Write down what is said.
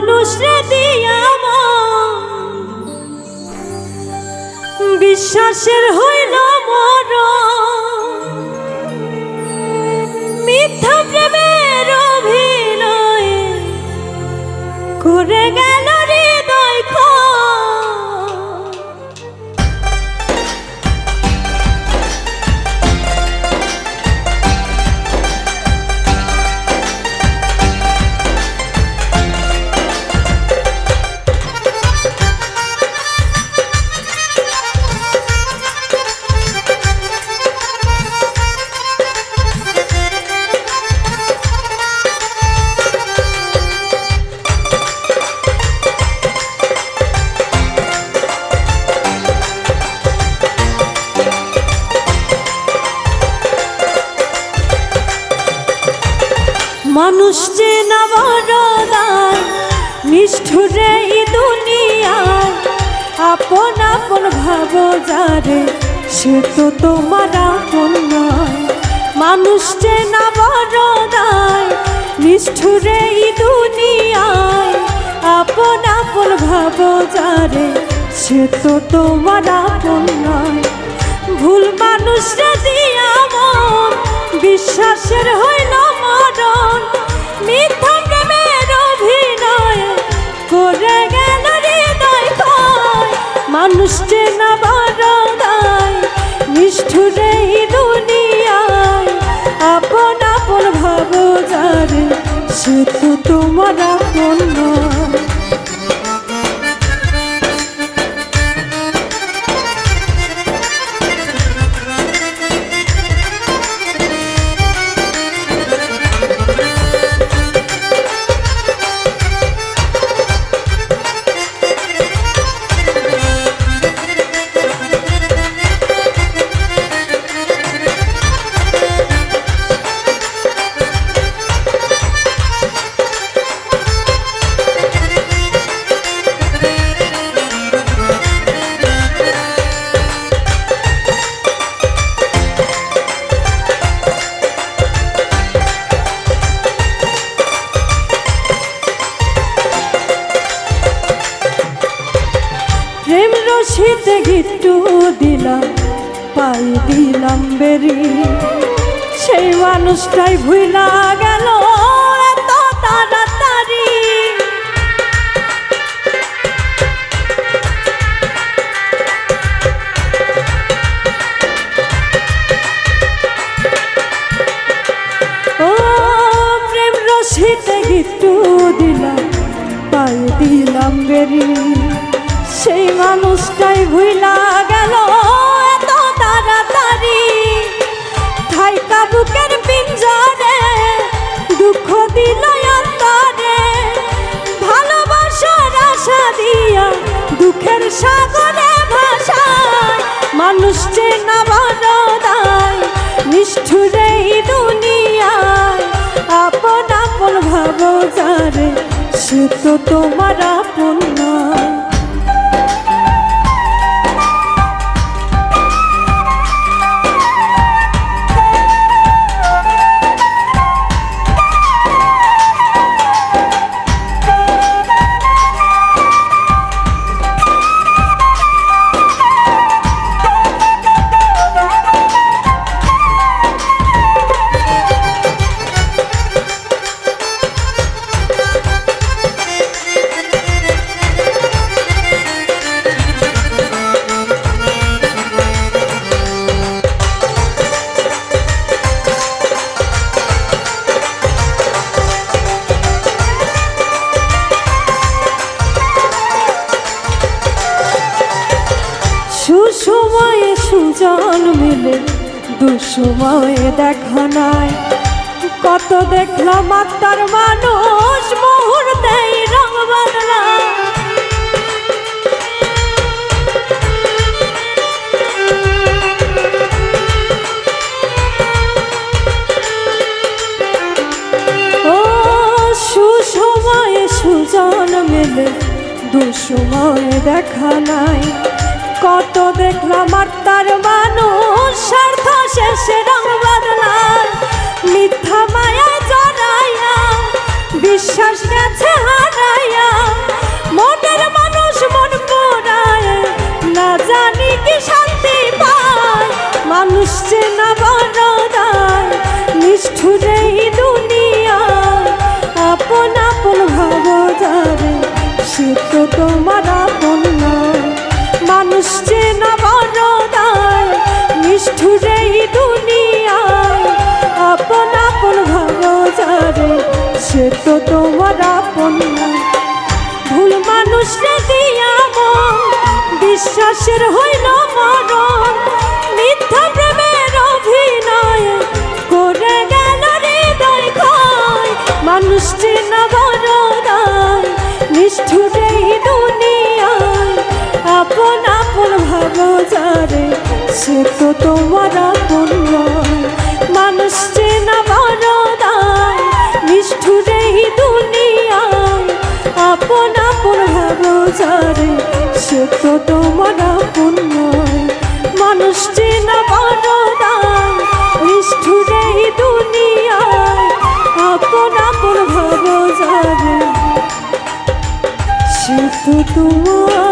মানুষ রে দিয়া বিশ্বাসের হইল মর মিথ্যা প্রেমের অভিনয় করে গেল মানুষ যে না বড়দায় নিষ্ঠুরে এই দুনিয়ায়, আপন আপন ভাব যারে, সে তো তোমার আপন নয়। মানুষ যে না বড়দায় নিষ্ঠুরে এই দুনিয়ায়, আপন আপন ভাব যারে, সে তো তোমার আপন নয়। ভুল মানুষ দিয়া মন বিশ্বাসের হইল মরণ মিথ্যা প্রেমের অভিনয় করে গেল হৃদয় ক্ষয় মানুষ চেনা তোমার আপন নয়। রশিতে গিট্টু দিলাম, পাই দিলাম বেরি। সেই মানুষটাই ভুইলা গেল এত তাড়াতাড়ি। ও প্রেম গিট্টু দিলাম, পাই দিলাম বেরি। সেই মানুষটাই ভুইলা গেল। এত তাড়াতাড়ি ঠাইকা বুকের পিঞ্জরে দুঃখ দিল অন্তরে। ভালোবাসার আশা দিয়া দুঃখের সাগরে ভাষায় মানুষ চেনা বড়দায় নিষ্ঠুরে দুনিয়ায়। আপন আপন ভাব যারে, সে তো তোমার আপন নয়। দুসময়ে দেখা নাই। কত দেখলাম আত্মার মানুষ মুহূর্তেই রং সুসময়ে সুজন মেলে, দুসময়ে দেখা নাই। কত দেখলাম আর তার মানুষ স্বার্থ শেষে রং বদলার মিথ্যা মায়া জানাইয়া বিশ্বাস গেছে হারাইয়া। মনের মানুষ মন পোড়ায় না জানি কি শান্তি পায়। মানুষ চেনা বড় দায় নিষ্ঠুরে দুনিয়া। আপন আপন ভাব যাবে, সে তো তোমার আপন না মানুষ চেনা নিষ্ঠুর এই দুনিয়ায়। আপন আপন ভাব যারে সে তো তোমার আপন ভুল মানুষ দিয়া মন বিশ্বাসের হইল যারে সে তো তোমার আপন মানুষ চেনা বড় দায় নিষ্ঠুরে এই দুনিয়ায় আপন আপন যারে সে তো তোমার আপন মানুষ চেনা আপন আপন যারে সে তো তোমার